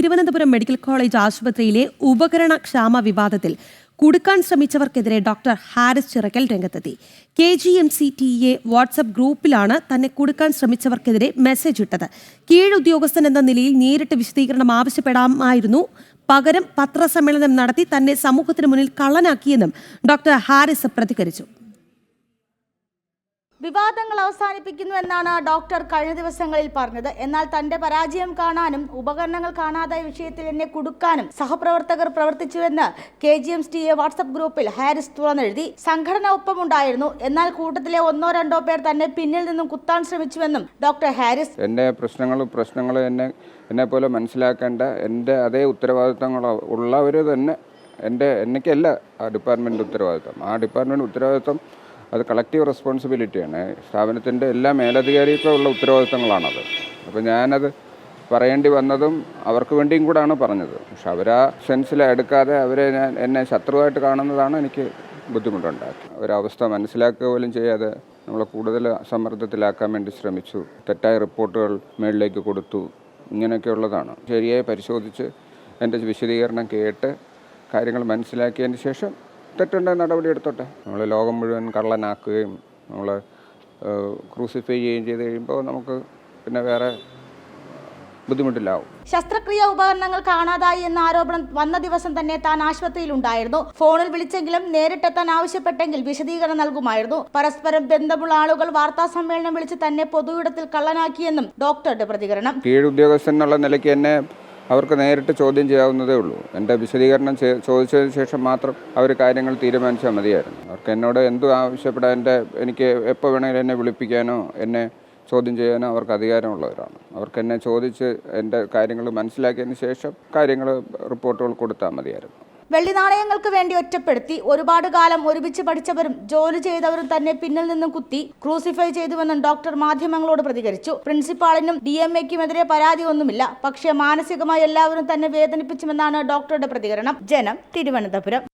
Thiruvananthapuram medical college ആശുപത്രിയിലെ ഉപകരണ ക്ഷാമ വിവാദത്തിൽ കുടുക്കാൻ ശ്രമിച്ചവർക്കെതിരെ ഡോക്ടർ ഹാരിസ് ചിറക്കൽ രംഗത്തെത്തി. K G M C T A WhatsApp ഗ്രൂപ്പിലാണ് തന്നെ കുടുക്കാൻ ശ്രമിച്ചവർക്കെതിരെ മെസ്സേജ് ഇട്ടത്. കീഴുദ്യോഗസ്ഥൻ എന്ന നിലയിൽ നേരിട്ട് വിശദീകരണം ആവശ്യപ്പെടാമായിരുന്നു. പകരം പത്രസമ്മേളനം നടത്തി തന്നെ സമൂഹത്തിന് മുന്നിൽ കള്ളനാക്കിയെന്നും ഡോക്ടർ ഹാരിസ് പ്രതികരിച്ചു. വിവാദങ്ങൾ അവസാനിപ്പിക്കുന്നു എന്നാണ് ഡോക്ടർ കഴിഞ്ഞ ദിവസങ്ങളിൽ പറഞ്ഞത്. എന്നാൽ തന്റെ പരാജയം കാണാനും ഉപകരണങ്ങൾ കാണാതെ വിഷയത്തിൽ എന്നെ കുടുക്കാനും സഹപ്രവർത്തകർ പ്രവർത്തിച്ചുവെന്ന് K G M A WhatsApp ഗ്രൂപ്പിൽ ഹാരിസ് തുറന്നെഴുതി. സംഘടന ഒപ്പമുണ്ടായിരുന്നു. എന്നാൽ കൂട്ടത്തിലെ ഒന്നോ രണ്ടോ പേർ തന്നെ പിന്നിൽ നിന്നും കുത്താൻ ശ്രമിച്ചുവെന്നും ഡോക്ടർ ഹാരിസ് എന്റെ പ്രശ്നങ്ങൾ പ്രശ്നങ്ങൾ എന്നെ എന്നെ പോലെ മനസ്സിലാക്കേണ്ട എന്റെ അതേ ഉത്തരവാദിത്തങ്ങൾ ഉള്ളവർ തന്നെ എന്റെ എനിക്കല്ല ആ ഡിപ്പാർട്ട്മെന്റ് ഉത്തരവാദിത്തം. ആ ഡിപ്പാർട്ട്മെന്റ് ഉത്തരവാദിത്തം അത് കളക്റ്റീവ് റെസ്പോൺസിബിലിറ്റിയാണ്. സ്ഥാപനത്തിന്റെ എല്ലാ മേലധികാരിക്കുള്ള ഉത്തരവാദിത്തങ്ങളാണത്. അപ്പോൾ ഞാനത് പറയേണ്ടി വന്നതും അവർക്ക് വേണ്ടിയും കൂടാണ് പറഞ്ഞത്. പക്ഷെ അവരാ സെൻസിൽ എടുക്കാതെ അവരെ ഞാൻ എന്നെ ശത്രുവായിട്ട് കാണുന്നതാണ് എനിക്ക് ബുദ്ധിമുട്ടുണ്ടാക്കി. ഒരവസ്ഥ മനസ്സിലാക്കുക പോലും ചെയ്യാതെ നമ്മളെ കൂടുതൽ സമ്മർദ്ദത്തിലാക്കാൻ വേണ്ടി ശ്രമിച്ചു. തെറ്റായ റിപ്പോർട്ടുകൾ മേളിലേക്ക് കൊടുത്തു. ഇങ്ങനെയൊക്കെയുള്ളതാണ്. ശരിയായി പരിശോധിച്ച് എന്റെ വിശദീകരണം കേട്ട് കാര്യങ്ങൾ മനസ്സിലാക്കിയതിന് ശേഷം തെറ്റുണ്ടെങ്കിൽ നടപടി എടുത്തോട്ടെ? നമ്മൾ ലോകം മുഴുവൻ കള്ളനാക്കുകയും നമ്മൾ ക്രൂസിഫൈ ചെയ്യുകയും ചെയ്ത് കഴിയുമ്പോൾ നമുക്ക് പിന്നെ വേറെ ബുദ്ധിമുട്ടില്ലാവും ശസ്ത്രക്രിയ ഉപകരണങ്ങൾ കാണാതായി എന്ന ആരോപണം വന്ന ദിവസം തന്നെ താൻ ആശുപത്രിയിൽ ഉണ്ടായിരുന്നു ഫോണിൽ വിളിച്ചെങ്കിലും നേരിട്ടെത്താൻ ആവശ്യപ്പെട്ടെങ്കിൽ വിശദീകരണം നൽകുമായിരുന്നു. പരസ്പരം ബന്ധമുള്ള ആളുകൾ വാർത്താ സമ്മേളനം വിളിച്ച് തന്നെ പൊതുയിടത്തിൽ കള്ളനാക്കിയെന്നും ഡോക്ടറുടെ പ്രതികരണം. കീഴുദ്യോഗസ്ഥൻ എന്നുള്ള നിലയ്ക്ക് എന്നെ അവർക്ക് നേരിട്ട് ചോദ്യം ചെയ്യാവുന്നതേ ഉള്ളൂ. എന്റെ വിശദീകരണം ചോദിച്ചതിന് ശേഷം മാത്രം അവർ കാര്യങ്ങൾ തീരുമാനിച്ചാൽ മതിയായിരുന്നു. അവർക്ക് എന്നോട് എന്തു ആവശ്യപ്പെടാൻ എന്റെ എനിക്ക് എപ്പോൾ വേണമെങ്കിലും എന്നെ വിളിപ്പിക്കാനോ എന്നെ ചോദ്യം ചെയ്യാനോ അവർക്ക് അധികാരമുള്ളവരാണ്. അവർക്ക് എന്നെ ചോദിച്ച് എന്റെ കാര്യങ്ങൾ മനസ്സിലാക്കിയതിന് ശേഷം കാര്യങ്ങൾ റിപ്പോർട്ടുകൾ കൊടുത്താൽ മതിയായിരുന്നു. വെള്ളി നാണയങ്ങൾക്ക് വേണ്ടി ഒറ്റപ്പെടുത്തി ഒരുപാട് കാലം ഒരുമിച്ച് പഠിച്ചവരും ജോലി ചെയ്തവരും തന്നെ പിന്നിൽ നിന്നും കുത്തി ക്രൂസിഫൈ ചെയ്തുവെന്നും ഡോക്ടർ മാധ്യമങ്ങളോട് പ്രതികരിച്ചു. പ്രിൻസിപ്പാളിനും ഡി എം എക്കുമെതിരെ പരാതി ഒന്നുമില്ല പക്ഷേ മാനസികമായി എല്ലാവരും തന്നെ വേദനിപ്പിച്ചുമെന്നാണ് ഡോക്ടറുടെ പ്രതികരണം. ജനം തിരുവനന്തപുരം.